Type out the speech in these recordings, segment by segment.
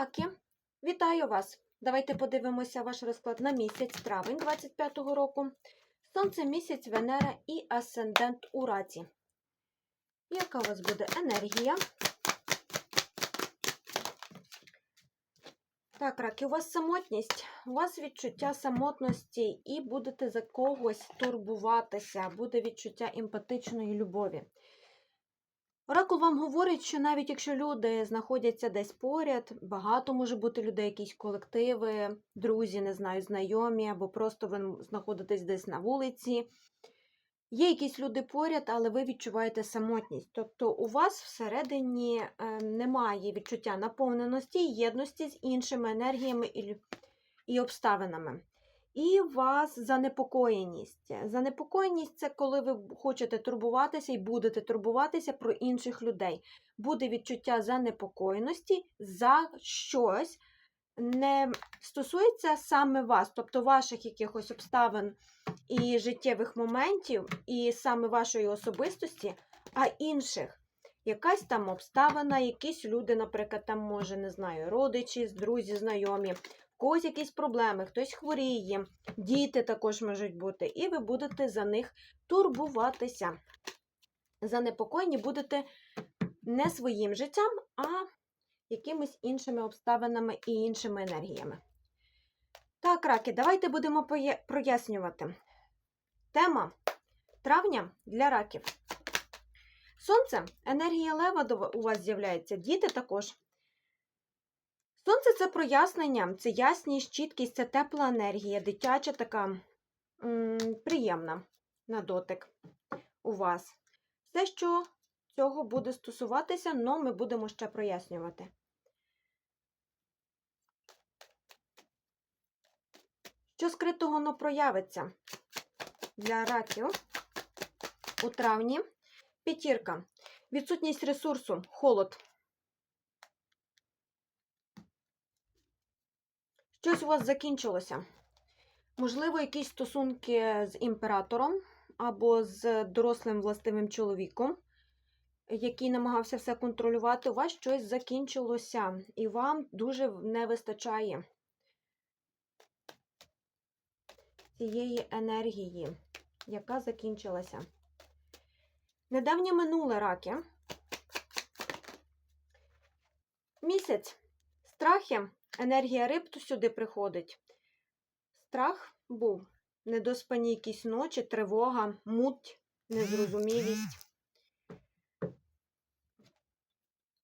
Раки, вітаю вас! Давайте подивимося ваш розклад на місяць травень 25-го року. Сонце, місяць, Венера і асцендент у раці. Яка у вас буде енергія? Так, раки, у вас самотність, у вас відчуття самотності і будете за когось турбуватися, буде відчуття емпатичної любові. Оракул вам говорить, що навіть якщо люди знаходяться десь поряд, багато може бути людей, якісь колективи, друзі, не знаю, знайомі, або просто ви знаходитесь десь на вулиці. Є якісь люди поряд, але ви відчуваєте самотність. Тобто у вас всередині е, немає відчуття наповненості, єдності з іншими енергіями і, і обставинами. І вас занепокоєність. Занепокоєність це коли ви хочете турбуватися і будете турбуватися про інших людей. Буде відчуття занепокоєності за щось не стосується саме вас, тобто ваших якихось обставин і життєвих моментів, і саме вашої особистості, а інших. Якась там обставина, якісь люди, наприклад, там, може, не знаю, родичі, друзі, знайомі, когось якісь проблеми, хтось хворіє, діти також можуть бути, і ви будете за них турбуватися. Занепокоєні будете не своїм життям, а якимись іншими обставинами і іншими енергіями. Так, раки, давайте будемо прояснювати. Тема травня для раків. Сонце, енергія лева у вас з'являється, діти також. Сонце це прояснення, це ясність, чіткість, це тепла енергія, дитяча така м, приємна на дотик у вас. Все, що цього буде стосуватися, но ми будемо ще прояснювати. Що скритого но проявиться для раків у травні? П'ятірка. Відсутність ресурсу, холод. Щось у вас закінчилося. Можливо, якісь стосунки з імператором або з дорослим властивим чоловіком, який намагався все контролювати. У вас щось закінчилося, і вам дуже не вистачає цієї енергії, яка закінчилася. Недавнє минуле раки. Місяць. Страхи. Енергія риб то сюди приходить. Страх був. Недоспані якісь ночі, тривога, муть, незрозумілість.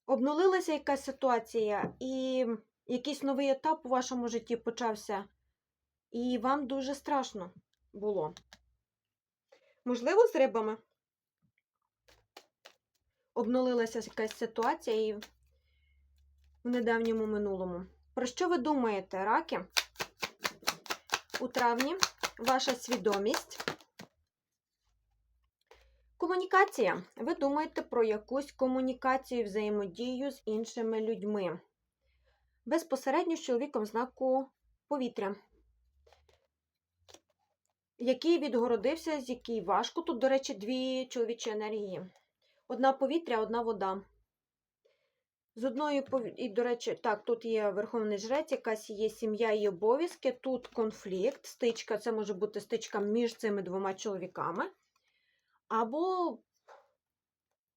Обнулилася якась ситуація, і якийсь новий етап у вашому житті почався, і вам дуже страшно було. Можливо, з рибами обнулилася якась ситуація і в недавньому минулому. Про що ви думаєте, раки? У травні ваша свідомість. Комунікація. Ви думаєте про якусь комунікацію, взаємодію з іншими людьми. Безпосередньо з чоловіком знаку повітря, який відгородився, з який важко. Тут, до речі, дві чоловічі енергії. Одна повітря, одна вода. З одної і, до речі, так, тут є верховний жрець, якась є сім'я і обов'язки. Тут конфлікт, стичка, це може бути стичка між цими двома чоловіками. Або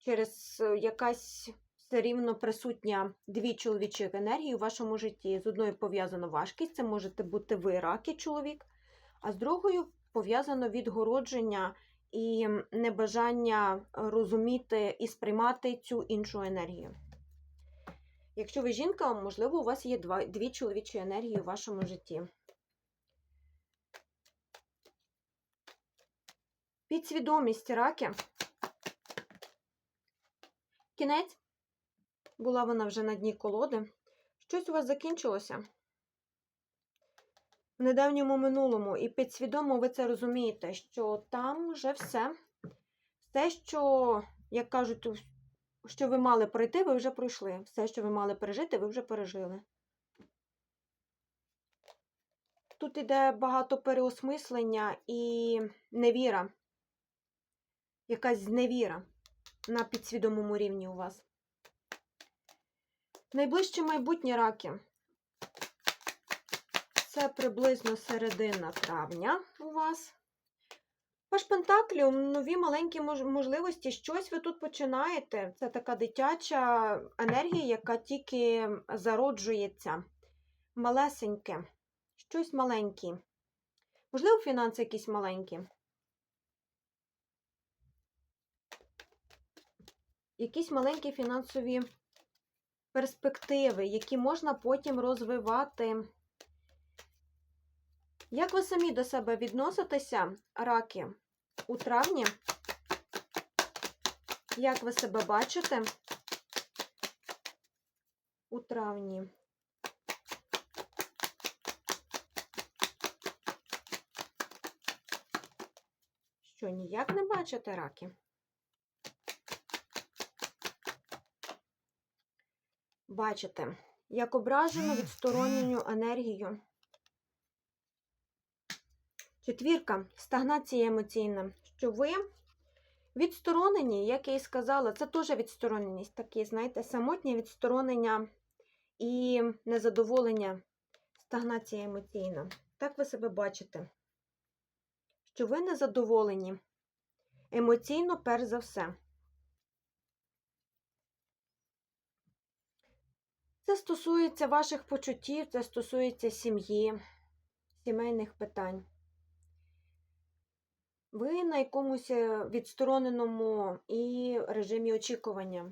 через е, якась все рівно присутня дві чоловічі енергії у вашому житті. З одною пов'язано важкість, це можете бути ви раки чоловік, а з другою пов'язано відгородження і небажання розуміти і сприймати цю іншу енергію. Якщо ви жінка, можливо, у вас є два, дві чоловічі енергії у вашому житті. Підсвідомість раки. Кінець. Була вона вже на дні колоди. Щось у вас закінчилося. В недавньому минулому, і підсвідомо ви це розумієте, що там вже все. Все, що, як кажуть, що ви мали пройти, ви вже пройшли. Все, що ви мали пережити, ви вже пережили. Тут іде багато переосмислення і невіра. Якась зневіра на підсвідомому рівні у вас. Найближче майбутнє раки. Це приблизно середина травня у вас. Ваш Пентакліум, нові маленькі можливості, щось ви тут починаєте. Це така дитяча енергія, яка тільки зароджується. Малесеньке, щось маленьке. Можливо, фінанси якісь маленькі. Якісь маленькі фінансові перспективи, які можна потім розвивати. Як ви самі до себе відноситеся, раки, у травні? Як ви себе бачите у травні? Що, ніяк не бачите раки? Бачите, як ображено відстороненню енергію. Четвірка стагнація емоційна. Що ви відсторонені, як я і сказала, це теж відстороненість, такі, знаєте, самотнє відсторонення і незадоволення, стагнація емоційна. Так ви себе бачите, що ви незадоволені емоційно, перш за все. Це стосується ваших почуттів, це стосується сім'ї, сімейних питань. Ви на якомусь е, відстороненому і режимі очікування.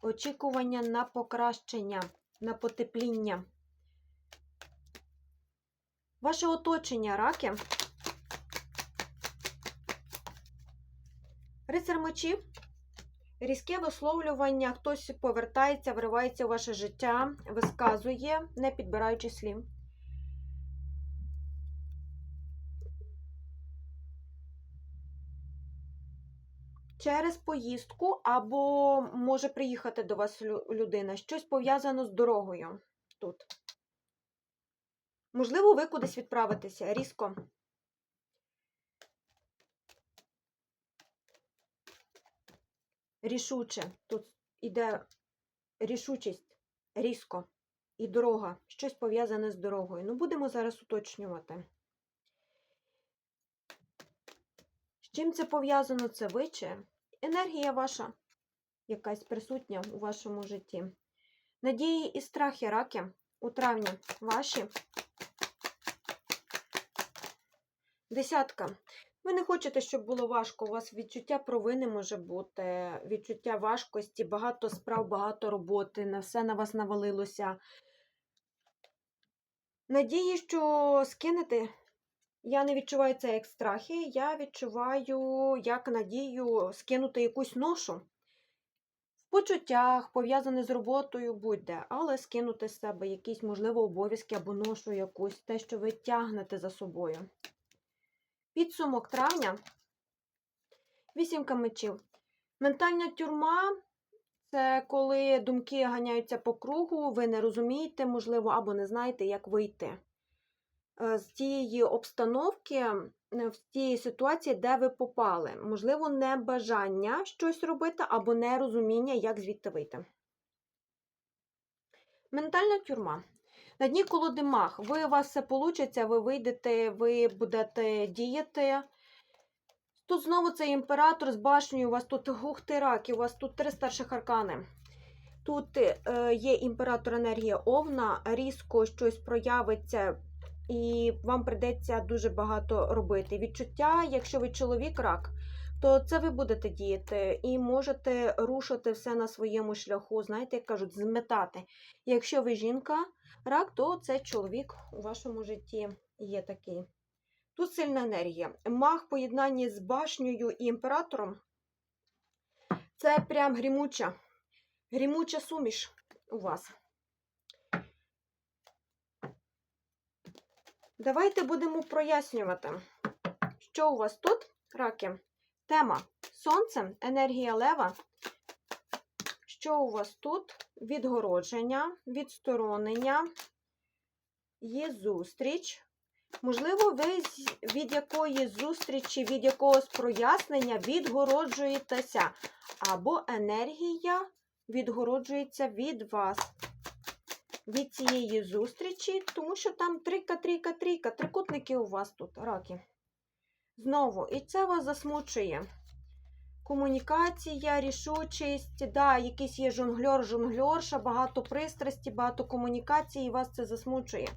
Очікування на покращення, на потепління. Ваше оточення раки. Рицар мечів. Різке висловлювання, хтось повертається, вривається у ваше життя, висказує, не підбираючи слів. Через поїздку або може приїхати до вас людина, щось пов'язано з дорогою тут. Можливо, ви кудись відправитеся різко. Рішуче. Тут іде рішучість, різко і дорога. Щось пов'язане з дорогою. Ну, будемо зараз уточнювати. Чим це пов'язано? Це ви чи енергія ваша, якась присутня у вашому житті. Надії і страхи раки у травні ваші. Десятка. Ви не хочете, щоб було важко. У вас відчуття провини може бути, відчуття важкості, багато справ, багато роботи, на все на вас навалилося. Надії, що скинете. Я не відчуваю це як страхи, я відчуваю як надію скинути якусь ношу. В почуттях, пов'язане з роботою, будь-де, але скинути з себе якісь, можливо, обов'язки або ношу якусь, те, що ви тягнете за собою. Підсумок травня. Вісімка мечів. Ментальна тюрма це коли думки ганяються по кругу, ви не розумієте, можливо, або не знаєте, як вийти з тієї обстановки, е, в тієї ситуації, де ви попали. Можливо, не бажання щось робити, або нерозуміння, як звідти вийти. Ментальна тюрма. На дні колодимах. Ви у вас все вийде, ви вийдете, ви будете діяти. Тут знову цей імператор з башнею, у вас тут ух ти, раки, у вас тут три старших аркани. Тут е, є імператор енергія Овна, різко щось проявиться, і вам прийдеться дуже багато робити. Відчуття, якщо ви чоловік рак, то це ви будете діяти і можете рушити все на своєму шляху, знаєте, як кажуть, зметати. Якщо ви жінка, рак, то це чоловік у вашому житті є такий. Тут сильна енергія. Маг в поєднанні з башнею і імператором. Це прям грімуча, грімуча суміш у вас. Давайте будемо прояснювати, що у вас тут, раки. Тема Сонце, енергія лева. Що у вас тут? Відгородження, відсторонення, є зустріч. Можливо, ви від якоїсь зустрічі, від якогось прояснення відгороджуєтеся. Або енергія відгороджується від вас, від цієї зустрічі, тому що там трійка, трійка, трійка, трикутники у вас тут, раки. Знову, і це вас засмучує. Комунікація, рішучість, да, якийсь є жонглер, жонглерша, багато пристрасті, багато комунікації, і вас це засмучує.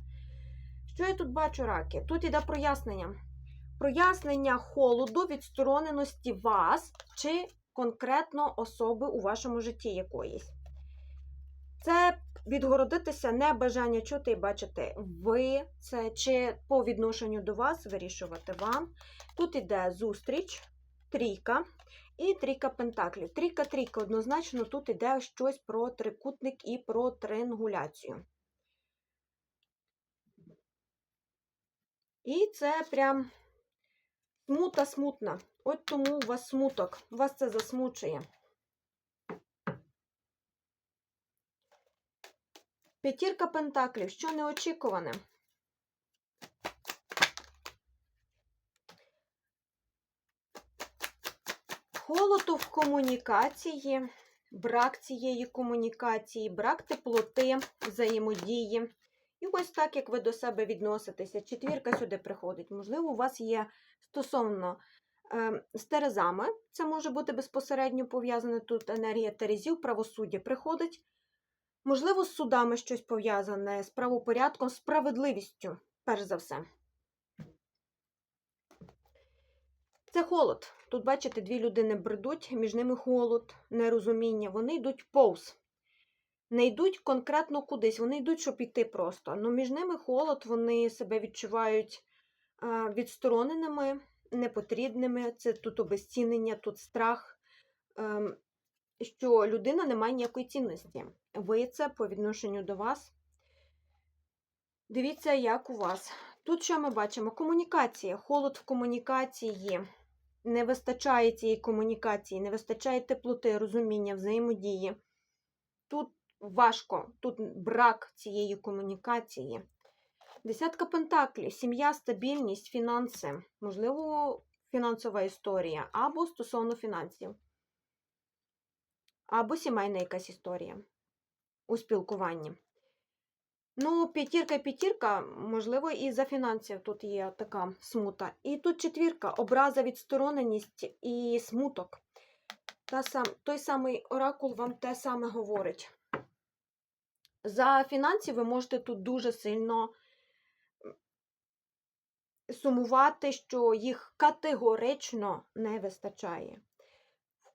Що я тут бачу, раки? Тут іде прояснення. Прояснення холоду, відстороненості вас чи конкретно особи у вашому житті якоїсь. Це відгородитися не бажання чути і бачити ви це чи по відношенню до вас вирішувати вам. Тут іде зустріч, трійка і трійка пентаклів. Трійка-трійка однозначно тут іде щось про трикутник і про триангуляцію. І це прям смута смутна. От тому у вас смуток, вас це засмучує. П'ятірка пентаклів, що неочікуване. Холоду в комунікації, брак цієї комунікації, брак теплоти, взаємодії. І ось так, як ви до себе відноситеся. Четвірка сюди приходить. Можливо, у вас є стосовно е, з Терезами, це може бути безпосередньо пов'язане тут енергія Терезів, правосуддя приходить. Можливо, з судами щось пов'язане, з правопорядком, з справедливістю, перш за все. Це холод. Тут, бачите, дві людини бредуть, між ними холод, нерозуміння. Вони йдуть повз. Не йдуть конкретно кудись, вони йдуть, щоб йти просто. Ну, між ними холод, вони себе відчувають відстороненими, непотрібними. Це тут обезцінення, тут страх, ем, що людина не має ніякої цінності. Ви це по відношенню до вас. Дивіться, як у вас. Тут що ми бачимо? Комунікація, холод в комунікації. Не вистачає цієї комунікації, не вистачає теплоти, розуміння, взаємодії. Тут важко, тут брак цієї комунікації. Десятка пентаклів, сім'я, стабільність, фінанси, можливо, фінансова історія, або стосовно фінансів, або сімейна якась історія у спілкуванні. Ну, п'ятірка п'ятірка, можливо, і за фінансів тут є така смута. І тут четвірка, образа, відстороненість і смуток. Та сам, той самий оракул вам те саме говорить. За фінансів ви можете тут дуже сильно сумувати, що їх категорично не вистачає.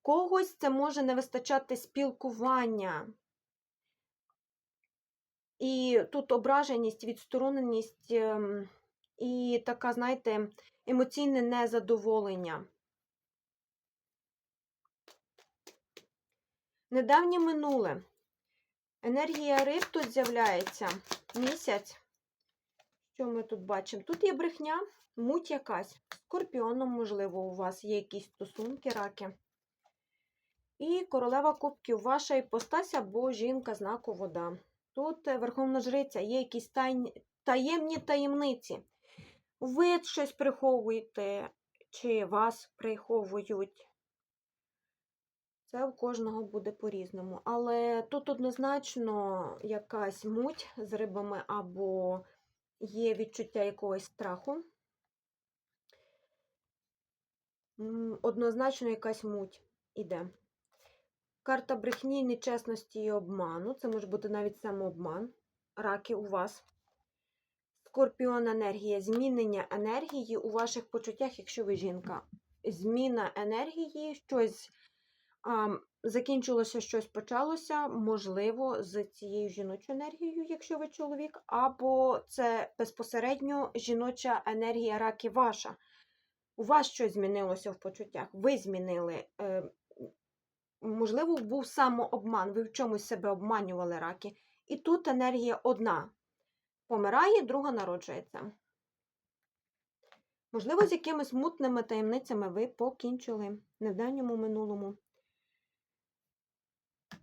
Когось це може не вистачати спілкування. І тут ображеність, відстороненість ем, і така, знаєте, емоційне незадоволення. Недавнє минуле. Енергія риб тут з'являється місяць. Що ми тут бачимо? Тут є брехня, муть якась. Скорпіоном, можливо, у вас є якісь стосунки, раки. І королева кубків, ваша іпостась або жінка знаку вода. Тут е, Верховна Жриця, є якісь таємні таємниці. Ви щось приховуєте, чи вас приховують. Це у кожного буде по-різному. Але тут однозначно якась муть з рибами, або є відчуття якогось страху. Однозначно якась муть іде. Карта брехні, нечесності і обману. Це може бути навіть самообман. Раки у вас. Скорпіон енергія, змінення енергії у ваших почуттях, якщо ви жінка. Зміна енергії, щось а, закінчилося, щось почалося, можливо, з цією жіночою енергією, якщо ви чоловік, або це безпосередньо жіноча енергія раки ваша. У вас щось змінилося в почуттях. Ви змінили. Е, можливо, був самообман, ви в чомусь себе обманювали раки. І тут енергія одна помирає, друга народжується. Можливо, з якимись мутними таємницями ви покінчили не в давньому минулому.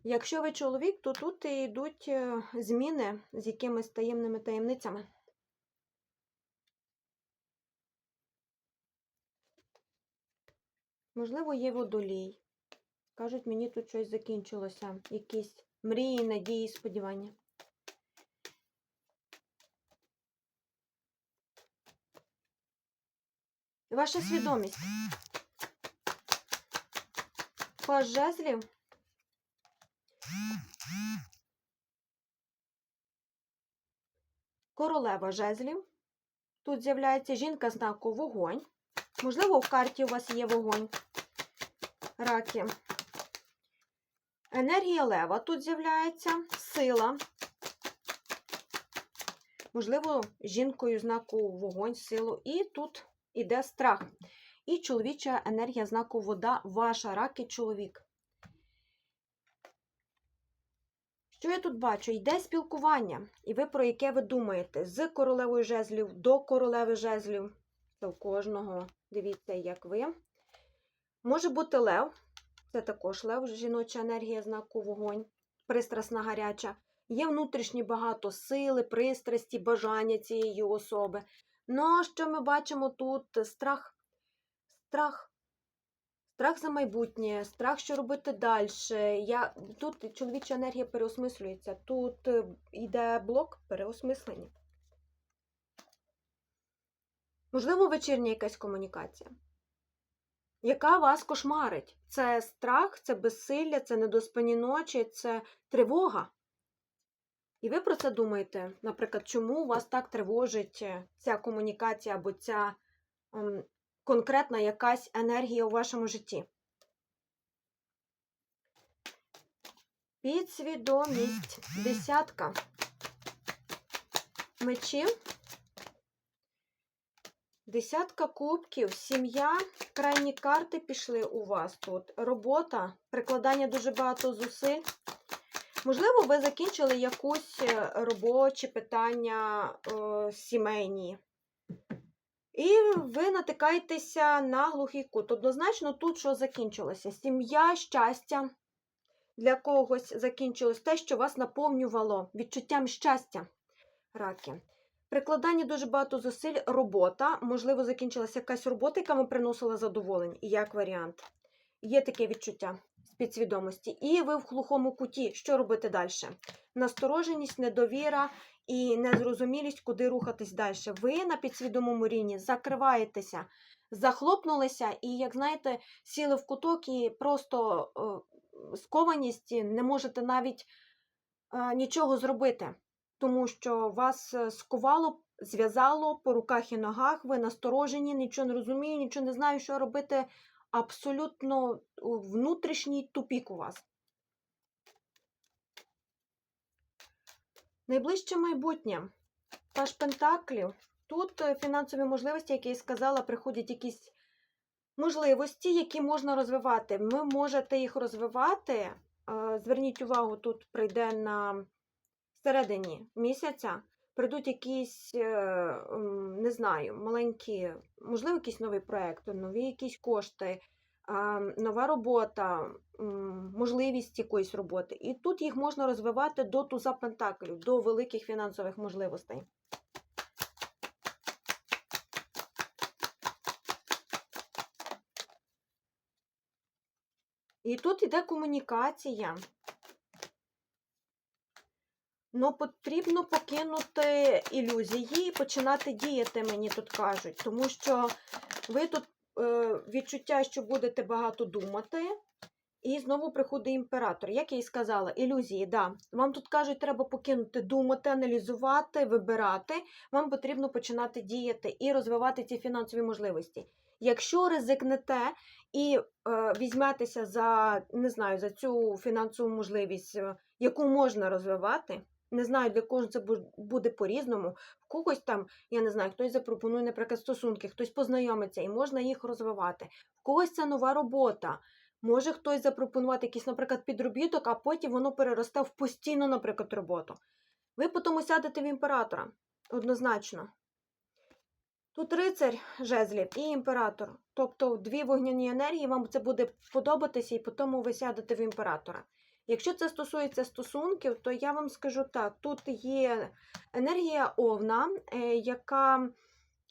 Якщо ви чоловік, то тут і йдуть е, зміни з якимись таємними таємницями. Можливо, є водолій. Кажуть, мені тут щось закінчилося. Якісь мрії, надії, сподівання. Ваша свідомість. Паж жезлів. Королева жезлів. Тут з'являється жінка знаку вогонь. Можливо, в карті у вас є вогонь. Раки. Енергія лева тут з'являється, сила. Можливо, жінкою знаку вогонь, силу. І тут іде страх. І чоловіча енергія знаку вода, ваша раки, чоловік. Що я тут бачу? Йде спілкування, і ви про яке ви думаєте? З королевою жезлів до королеви жезлів. Це у кожного. Дивіться, як ви. Може бути лев. Це також лев, жіноча енергія знаку вогонь, пристрасна гаряча. Є внутрішні багато сили, пристрасті, бажання цієї особи. Ну, що ми бачимо тут? Страх. Страх. Страх за майбутнє, страх, що робити далі. Я... Тут чоловіча енергія переосмислюється. Тут е, йде блок переосмислення. Можливо, вечірня якась комунікація. Яка вас кошмарить? Це страх, це безсилля, це недоспані ночі, це тривога. І ви про це думаєте, наприклад, чому вас так тривожить е, ця комунікація або ця ем, конкретна якась енергія у вашому житті? Підсвідомість. Десятка мечів. Десятка кубків, сім'я, крайні карти пішли у вас тут. Робота, прикладання дуже багато зусиль. Можливо, ви закінчили якусь е, робочі питання е, сімейні. І ви натикаєтеся на глухий кут. Однозначно, тут що закінчилося? Сім'я, щастя для когось закінчилось те, що вас наповнювало відчуттям щастя, раки. Прикладання дуже багато зусиль, робота. Можливо, закінчилася якась робота, яка вам приносила задоволення, як варіант. Є таке відчуття підсвідомості. І ви в глухому куті. Що робити далі? Настороженість, недовіра і незрозумілість, куди рухатись далі. Ви на підсвідомому рівні закриваєтеся, захлопнулися, і, як знаєте, сіли в куток і просто е, скованість, не можете навіть е, нічого зробити тому що вас е, скувало, зв'язало по руках і ногах, ви насторожені, нічого не розумію, нічого не знаю, що робити. Абсолютно внутрішній тупік у вас. Найближче майбутнє. Паш Пентаклів. Тут е, фінансові можливості, як я і сказала, приходять якісь можливості, які можна розвивати. Ви можете їх розвивати. Е, зверніть увагу, тут прийде на середині місяця прийдуть якісь, е, не знаю, маленькі, можливо, якийсь новий проєкт, нові якісь кошти, нова робота, можливість якоїсь роботи. І тут їх можна розвивати до туза пентаклів, до великих фінансових можливостей. І тут йде комунікація. Ну, потрібно покинути ілюзії і починати діяти, мені тут кажуть. Тому що ви тут е, відчуття, що будете багато думати, і знову приходить імператор. Як я і сказала, ілюзії, да. Вам тут кажуть, треба покинути думати, аналізувати, вибирати. Вам потрібно починати діяти і розвивати ці фінансові можливості. Якщо ризикнете і е, візьметеся за, не знаю, за цю фінансову можливість, е, яку можна розвивати. Не знаю, для кожного це буде по-різному. В когось там, я не знаю, хтось запропонує, наприклад, стосунки, хтось познайомиться і можна їх розвивати. В когось це нова робота. Може хтось запропонувати якийсь, наприклад, підробіток, а потім воно переросте в постійну, наприклад, роботу. Ви потім сядете в імператора. Однозначно. Тут рицарь жезлів і імператор. Тобто дві вогняні енергії, вам це буде подобатися, і потім ви сядете в імператора. Якщо це стосується стосунків, то я вам скажу так: тут є енергія овна, е, яка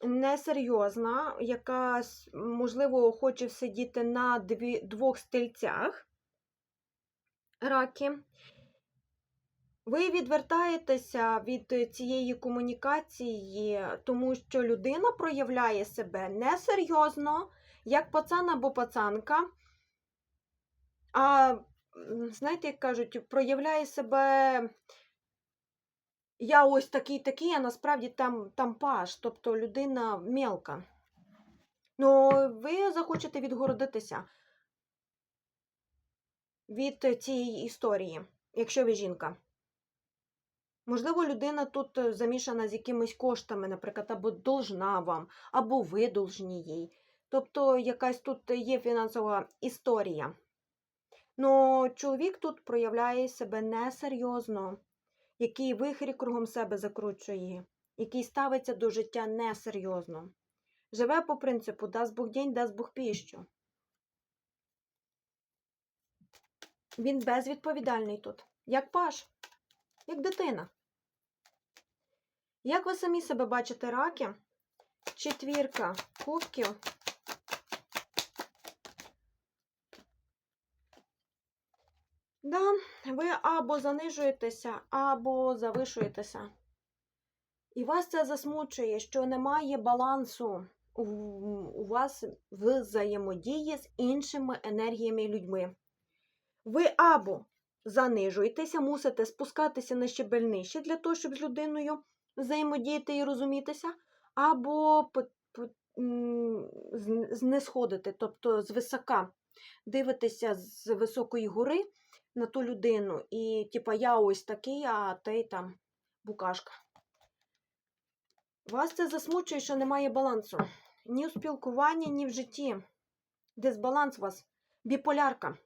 несерйозна, яка, можливо, хоче сидіти на дві, двох стільцях. раки. Ви відвертаєтеся від цієї комунікації, тому що людина проявляє себе несерйозно, як пацан або пацанка. А, знаєте, як кажуть, проявляє себе. Я ось такий такий, а насправді там, там паш, тобто людина мелка. Ну, ви захочете відгородитися від цієї історії, якщо ви жінка. Можливо, людина тут е, замішана з якимись коштами, наприклад, або должна вам, або ви должні їй. Тобто якась тут є фінансова історія. Но чоловік тут проявляє себе несерйозно, який вихрі кругом себе закручує, який ставиться до життя несерйозно. Живе по принципу дасть Бог день, дасть Бог піщу. Він безвідповідальний тут, як паш, як дитина. Як ви самі себе бачите, раки? Четвірка кубків. Да, ви або занижуєтеся, або завишуєтеся. І вас це засмучує, що немає балансу у, вас в взаємодії з іншими енергіями людьми. Ви або занижуєтеся, мусите спускатися на щебель нижче для того, щоб з людиною взаємодіяти і розумітися, або з- знесходити, тобто звисока дивитеся з високої гори на ту людину, і типа я ось такий, а ти там букашка. Вас це засмучує, що немає балансу. Ні у спілкуванні, ні в житті. Дисбаланс у вас, біполярка.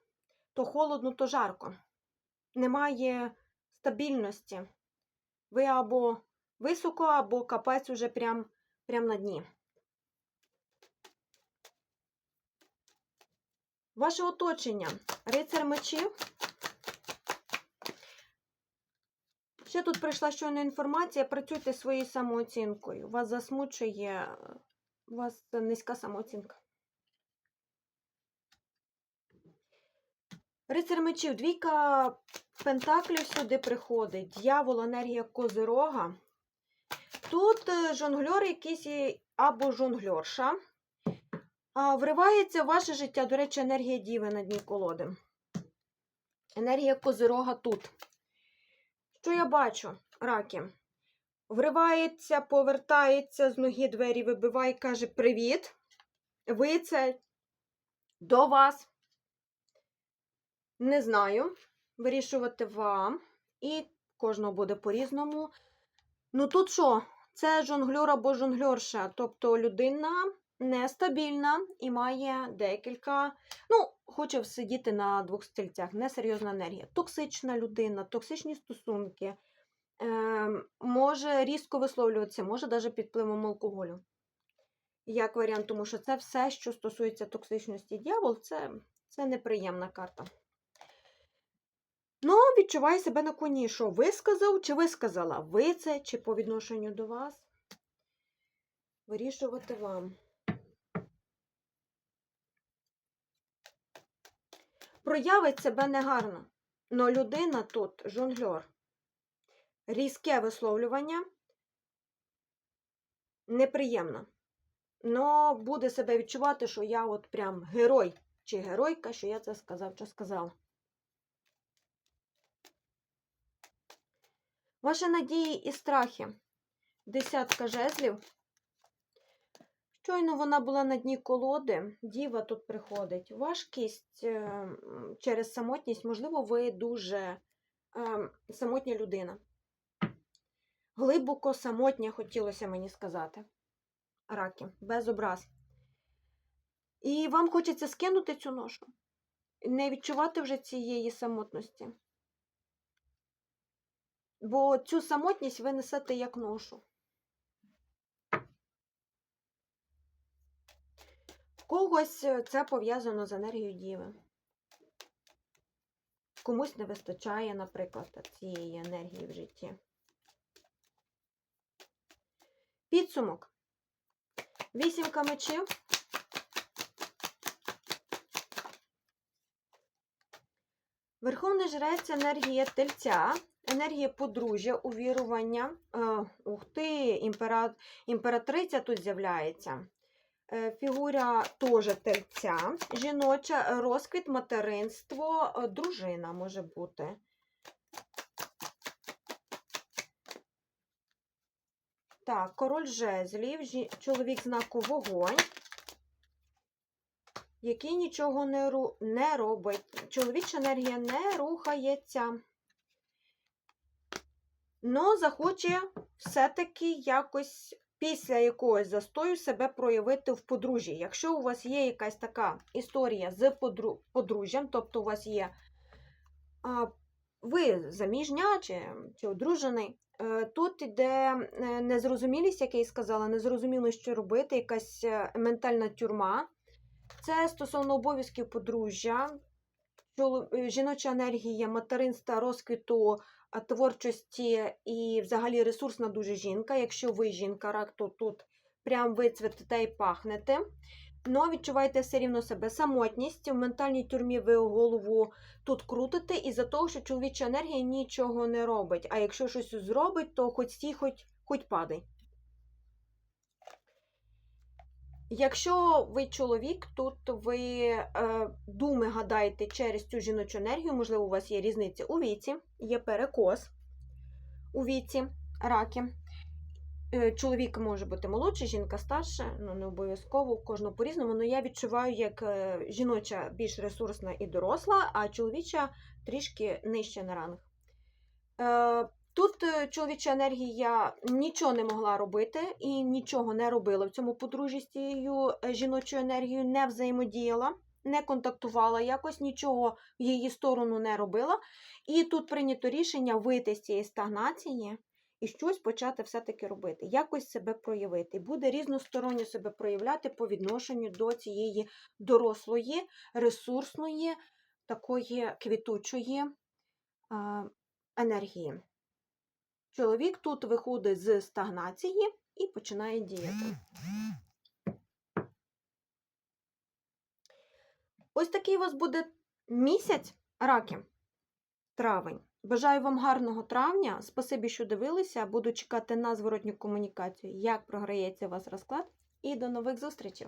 То холодно, то жарко. Немає стабільності. Ви або високо, або капець уже прям, прям на дні. Ваше оточення. Рицар мечів. Ще тут прийшла щойно інформація. Працюйте своєю самооцінкою. Вас засмучує, у вас низька самооцінка. Рицар мечів, двійка пентаклів сюди приходить. Дьявол, енергія козирога. Тут е, жонглер якийсь або жонглерша. А, Вривається в ваше життя, до речі, енергія діви на дні колоди. Енергія козирога тут. Що я бачу, раки? Вривається, повертається з ноги двері, вибиває, каже: Привіт! Ви це до вас. Не знаю. Вирішувати вам. І кожного буде по-різному. Ну тут що? Це жонглер або жонглерша. Тобто людина нестабільна і має декілька. Ну, хоче сидіти на двох стільцях. Несерйозна енергія. Токсична людина, токсичні стосунки. Е, може різко висловлюватися, може навіть під впливом алкоголю. Як варіант, тому що це все, що стосується токсичності дьявол, це, це неприємна карта. Ну, відчувай себе на коні, що висказав чи висказала. Ви це, чи по відношенню до вас. Вирішувати вам. Проявить себе негарно. Но людина тут жонглер. Різке висловлювання неприємно. Но буде себе відчувати, що я от прям герой чи геройка, що я це сказав, що сказала. Ваші надії і страхи. Десятка жезлів. Щойно вона була на дні колоди, діва тут приходить. Важкість е, через самотність, можливо, ви дуже е, самотня людина. Глибоко самотня, хотілося мені сказати. Раки, без образ. І вам хочеться скинути цю ношу, не відчувати вже цієї самотності. Бо цю самотність ви несете як ношу. Когось е, це пов'язано з енергією Діви. Комусь не вистачає, наприклад, цієї енергії в житті. Підсумок. Вісімка мечів. Верховний жрець енергія тельця, енергія подружжя, увірування. Е, ух ти, імпера... імператриця тут з'являється. Е, фігура теж тельця, жіноча, е, розквіт, материнство, е, дружина може бути. Так, король жезлів, чоловік знаку вогонь, який нічого не, ру... не робить. Чоловіча енергія не рухається. Но захоче все-таки якось після якогось застою себе проявити в подружжі. Якщо у вас є якась така історія з подру... подружжям, тобто у вас є а, ви заміжня чи, чи одружений, е, тут іде е, незрозумілість, як я і сказала, незрозуміло, що робити, якась е, ментальна тюрма. Це стосовно обов'язків подружжя, жіноча енергія материнства, розквіту, творчості і взагалі ресурсна дуже жінка. Якщо ви жінка, рак, то тут прям ви і пахнете. Но відчуваєте все рівно себе самотність. В ментальній тюрмі ви голову тут крутите, із-за того, що чоловіча енергія нічого не робить. А якщо щось зробить, то хоч стій, хоч, хоч падай. Якщо ви чоловік, тут ви е, думи гадаєте через цю жіночу енергію, можливо, у вас є різниця у віці, є перекос у віці, раки. Е, Чоловік може бути молодший, жінка старша, ну не обов'язково, кожного по-різному. але я відчуваю, як е, жіноча більш ресурсна і доросла, а чоловіча трішки нижче на ранг. Е, Тут е, чоловіча енергія нічого не могла робити і нічого не робила в цьому подружжі з цією е, жіночою енергією, не взаємодіяла, не контактувала якось, нічого в її сторону не робила. І тут прийнято рішення вийти з цієї стагнації і щось почати все-таки робити, якось себе проявити. Буде різносторонньо себе проявляти по відношенню до цієї дорослої, ресурсної, такої квітучої енергії. Чоловік тут виходить з стагнації і починає діяти. Ось такий у вас буде місяць раки. Травень. Бажаю вам гарного травня. Спасибі, що дивилися. Буду чекати на зворотню комунікацію, як програється у вас розклад. І до нових зустрічей!